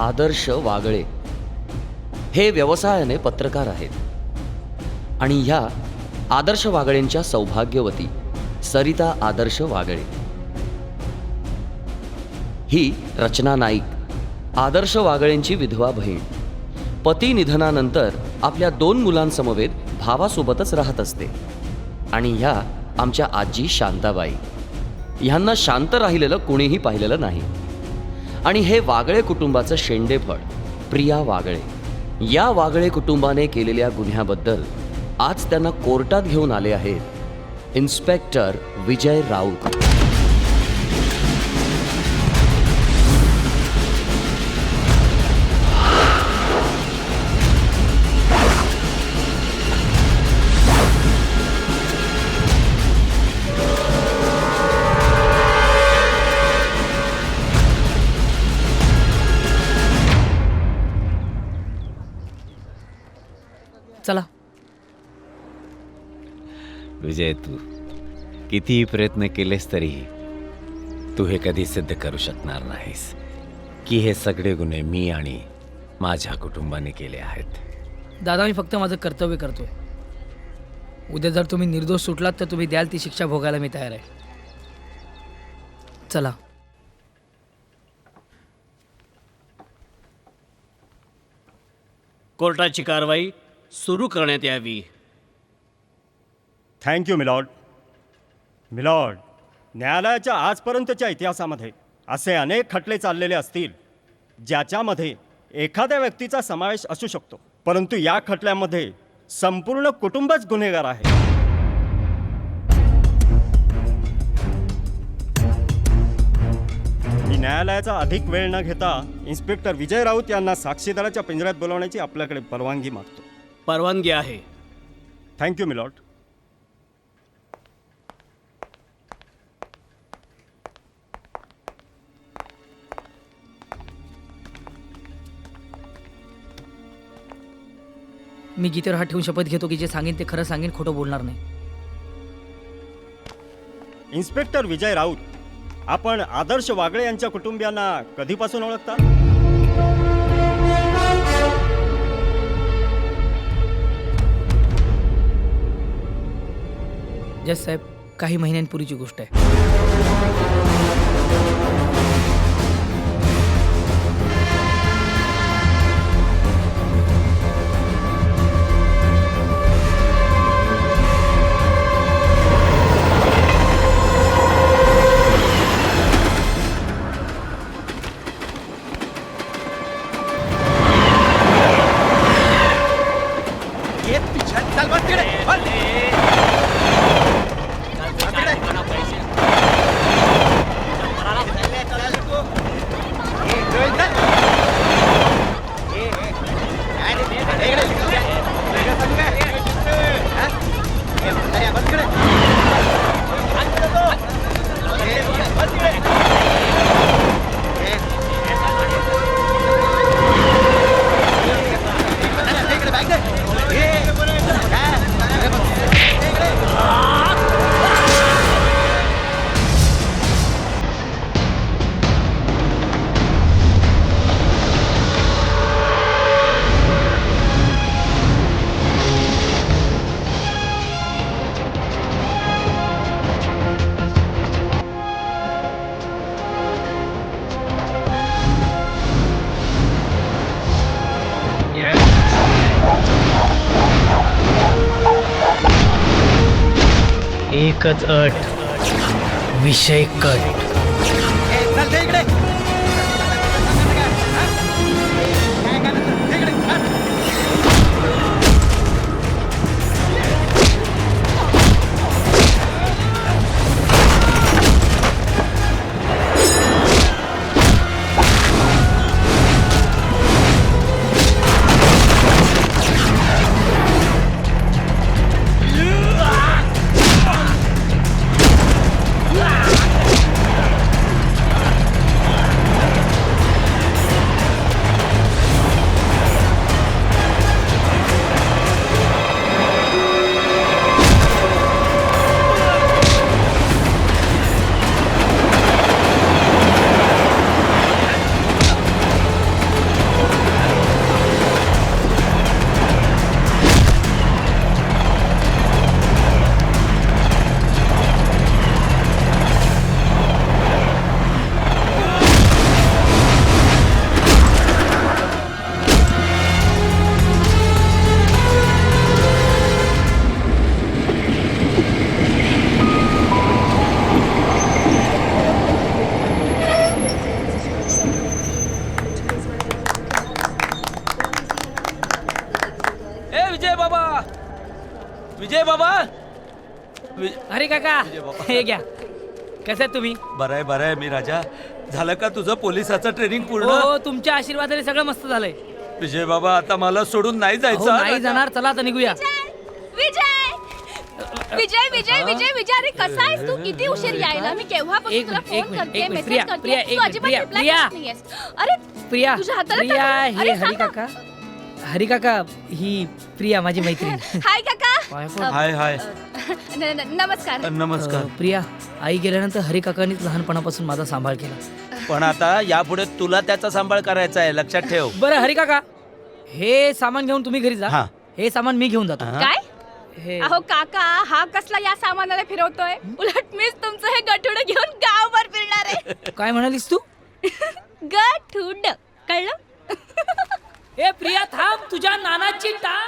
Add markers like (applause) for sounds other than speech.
आदर्श वागळे हे व्यवसायाने पत्रकार आहेत. आणि ह्या आदर्श वागळेंच्या सौभाग्यवती सरिता आदर्श वागळे. ही रचना नाईक आदर्श वागळेंची विधवा बहीण. पती निधनानंतर आपल्या दोन मुलांसमवेत भावासोबतच राहत असते. आणि ह्या आमच्या आजी शांताबाई. ह्यांना शांत राहिलेलं कोणीही पाहिलेलं नाही. आणि हे वागळे कुटुंबाचं शेंडेफळ प्रिया वागळे. या वागळे कुटुंबाने केलेल्या गुन्ह्याबद्दल आज त्यांना कोर्टात घेऊन आले आहेत. इन्स्पेक्टर विजय राऊत. विजय तू कितीही प्रयत्न केलेस तरीही तू हे कधी सिद्ध करू शकणार नाहीस की हे सगळे गुन्हे मी आणि माझ्या कुटुंबाने केले आहेत. दादा मी फक्त माझं कर्तव्य करतोय. उद्या जर तुम्ही निर्दोष सुटलात तर तुम्ही द्याल ती शिक्षा भोगायला मी तयार आहे. चला. कोर्टाची कारवाई सुरू करण्यात यावी. थँक्यू मिलॉर्ड मिलॉर्ड न्यायालयाच्या आजपर्यंतच्या इतिहासामध्ये असे अनेक खटले चाललेले असतील ज्याच्यामध्ये एखाद्या व्यक्तीचा समावेश असू शकतो. परंतु या खटल्यामध्ये संपूर्ण कुटुंबच गुन्हेगार आहे. मी न्यायालयाचा अधिक वेळ न घेता इन्स्पेक्टर विजय राऊत यांना साक्षीदाराच्या पिंजऱ्यात बोलवण्याची आपल्याकडे परवानगी मागतो. परवानगी आहे. थँक्यू मिलॉर्ड मी गीतेवर हात ठेवून शपथ घेतो की जे सांगेन ते खरं सांगेन खोटं बोलणार नाही. इन्स्पेक्टर विजय राऊत आपण आदर्श वागळे यांच्या कुटुंबियांना कधीपासून ओळखता? जस साहेब काही महिन्यांपूर्वीची गोष्ट आहे. एकच अट. विषय कट. विजय बाबा! वि- अरे काका हे घ्या. कसं आहे तुम्ही? बरं आहे बरं आहे मी राजा. झालं का तुझं पोलिसाचं ट्रेनिंग पूर्ण? हो तुमच्या आशीर्वादाने सगळं मस्त झालंय. विजय बाबा आता मला सोडून नाही अहो, जायचं नाही. जाणार. चला आता निघूया. विजय विजय विजय विजय विजय अरे कसा आहेस तू? किती उशीर यायला? मी केव्हापासून एक तुला मिनिट, एक फोन मिनिट, करते एक मिनिट. मेसेज प्रिया, करते प्रिया, एक तू मिनिट, अजिबात प्रिया, reply प्रिया. करत नाहीयेस. अरे प्रिया तुझ्या हाताला प्रिया काय- हे अरे, हरी सांग ना. काका. हरी काका ही प्रिया माझी मैत्रीण. (laughs) हाय काका पड. हाय हाय. न- न- नमस्कार. नमस्कार. अ, प्रिया आई गेल्यानंतर हरी काकांनीच लहानपणापासून माझा सांभाळ केला. पण आता यापुढे तुला त्याचा सांभाळ करायचा आहे लक्षात ठेव. बरं हरी काका हे सामान घेऊन तुम्ही घरी जा. हा. हे सामान मी घेऊन जातो. हा? काय? हे. अहो काका हा कसला या सामानाला फिरवतोय? उलट मीच तुमचं हे गठुड घेऊन गावभर फिरणार आहे. (laughs) काय म्हणालीस तू? (laughs) गठुड. कळलं? (laughs) ए प्रिया थांब तुझ्या नानाची टाक.